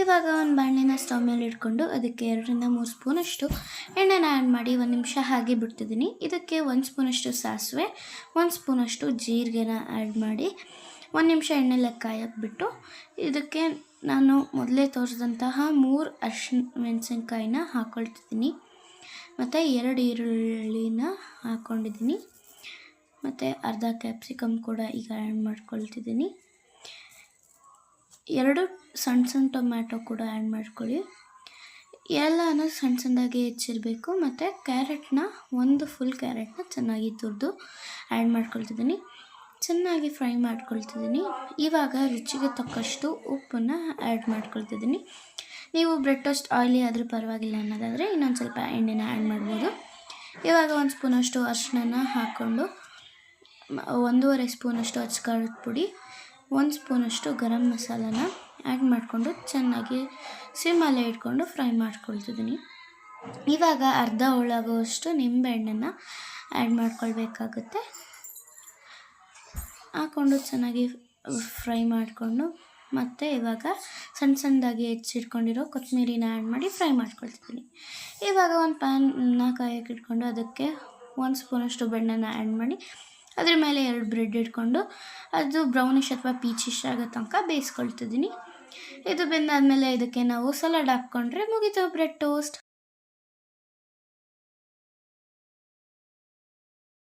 ಇವಾಗ ಒಂದು ಬಾಣಲಿನ ಸ್ಟವ್ ಮೇಲೆ ಇಟ್ಕೊಂಡು ಅದಕ್ಕೆ ಎರಡರಿಂದ ಮೂರು ಸ್ಪೂನಷ್ಟು ಎಣ್ಣೆನ ಆ್ಯಡ್ ಮಾಡಿ ಒಂದು ನಿಮಿಷ ಹಾಗೆ ಬಿಡ್ತಿದ್ದೀನಿ. ಇದಕ್ಕೆ ಒಂದು ಸ್ಪೂನಷ್ಟು ಸಾಸಿವೆ, ಒಂದು ಸ್ಪೂನಷ್ಟು ಜೀರಿಗೆನ ಆ್ಯಡ್ ಮಾಡಿ ಒಂದು ನಿಮಿಷ ಎಣ್ಣೆ ಕಾಯಕ್ಕೆ ಬಿಟ್ಟು ಇದಕ್ಕೆ ನಾನು ಮೊದಲೇ ತೋರಿಸಿದಂತಹ ಮೂರು ಅರ್ಶಿನ ಮೆಣಸಿನ್ಕಾಯಿನ ಹಾಕ್ಕೊಳ್ತಿದ್ದೀನಿ ಮತ್ತು ಎರಡು ಈರುಳ್ಳಿನ ಹಾಕ್ಕೊಂಡಿದ್ದೀನಿ ಮತ್ತು ಅರ್ಧ ಕ್ಯಾಪ್ಸಿಕಮ್ ಕೂಡ ಈಗ ಆ್ಯಡ್ ಮಾಡ್ಕೊಳ್ತಿದ್ದೀನಿ. ಎರಡು ಸಣ್ಣ ಸಣ್ಣ ಟೊಮ್ಯಾಟೊ ಕೂಡ ಆ್ಯಡ್ ಮಾಡ್ಕೊಳ್ಳಿ. ಎಲ್ಲನೂ ಸಣ್ಣ ಸಣ್ಣದಾಗಿ ಹೆಚ್ಚಿರಬೇಕು ಮತ್ತು ಕ್ಯಾರೆಟ್ನ ಒಂದು ಫುಲ್ ಕ್ಯಾರೆಟ್ನ ಚೆನ್ನಾಗಿ ತುರಿದು ಆ್ಯಡ್ ಮಾಡ್ಕೊಳ್ತಿದ್ದೀನಿ. ಚೆನ್ನಾಗಿ ಫ್ರೈ ಮಾಡ್ಕೊಳ್ತಿದ್ದೀನಿ. ಇವಾಗ ರುಚಿಗೆ ತಕ್ಕಷ್ಟು ಉಪ್ಪನ್ನು ಆ್ಯಡ್ ಮಾಡ್ಕೊಳ್ತಿದ್ದೀನಿ. ನೀವು ಬ್ರೆಡ್ ಟೋಸ್ಟ್ ಆಯ್ಲಿ ಆದರೂ ಪರವಾಗಿಲ್ಲ ಅನ್ನೋದಾದರೆ ಇನ್ನೊಂದು ಸ್ವಲ್ಪ ಎಣ್ಣೆನ ಆ್ಯಡ್ ಮಾಡ್ಬೋದು. ಇವಾಗ ಒಂದು ಸ್ಪೂನಷ್ಟು ಅರಿಶಿನ ಹಾಕ್ಕೊಂಡು ಒಂದೂವರೆ ಸ್ಪೂನಷ್ಟು ಅಚ್ಕಾರದ ಪುಡಿ ಒಂದು ಸ್ಪೂನಷ್ಟು ಗರಂ ಮಸಾಲಾನ ಆ್ಯಡ್ ಮಾಡಿಕೊಂಡು ಚೆನ್ನಾಗಿ ಸಿಮ್ಮಲ್ಲೇ ಇಟ್ಕೊಂಡು ಫ್ರೈ ಮಾಡ್ಕೊಳ್ತಿದ್ದೀನಿ. ಇವಾಗ ಅರ್ಧ ಒಳಗುವಷ್ಟು ನಿಂಬೆಹಣ್ಣನ್ನು ಆ್ಯಡ್ ಮಾಡ್ಕೊಳ್ಬೇಕಾಗುತ್ತೆ. ಹಾಕ್ಕೊಂಡು ಚೆನ್ನಾಗಿ ಫ್ರೈ ಮಾಡಿಕೊಂಡು ಮತ್ತು ಇವಾಗ ಸಣ್ಣ ಸಣ್ಣದಾಗಿ ಹೆಚ್ಚಿಟ್ಕೊಂಡಿರೋ ಕೊತ್ತಂಬರಿನ ಆ್ಯಡ್ ಮಾಡಿ ಫ್ರೈ ಮಾಡ್ಕೊಳ್ತಿದ್ದೀನಿ. ಇವಾಗ ಒಂದು ಪ್ಯಾನ್ನ ಕಾಯಕ್ಕೆ ಇಟ್ಕೊಂಡು ಅದಕ್ಕೆ ಒಂದು ಸ್ಪೂನಷ್ಟು ಬೆಣ್ಣೆನ ಆ್ಯಡ್ ಮಾಡಿ ಅದ್ರ ಮೇಲೆ ಎರಡು ಬ್ರೆಡ್ ಇಟ್ಕೊಂಡು ಅದು ಬ್ರೌನಿಶ್ ಅಥವಾ ಪೀಚಿಶ್ ಆಗೋ ತನಕ ಬೇಯಿಸ್ಕೊಳ್ತಿದ್ದೀನಿ. ಇದು ಬೆಂದಾದಮೇಲೆ ಇದಕ್ಕೆ ನಾವು ಸಲಾಡ್ ಹಾಕ್ಕೊಂಡ್ರೆ ಮುಗಿತು ಬ್ರೆಡ್ ಟೋಸ್ಟ್.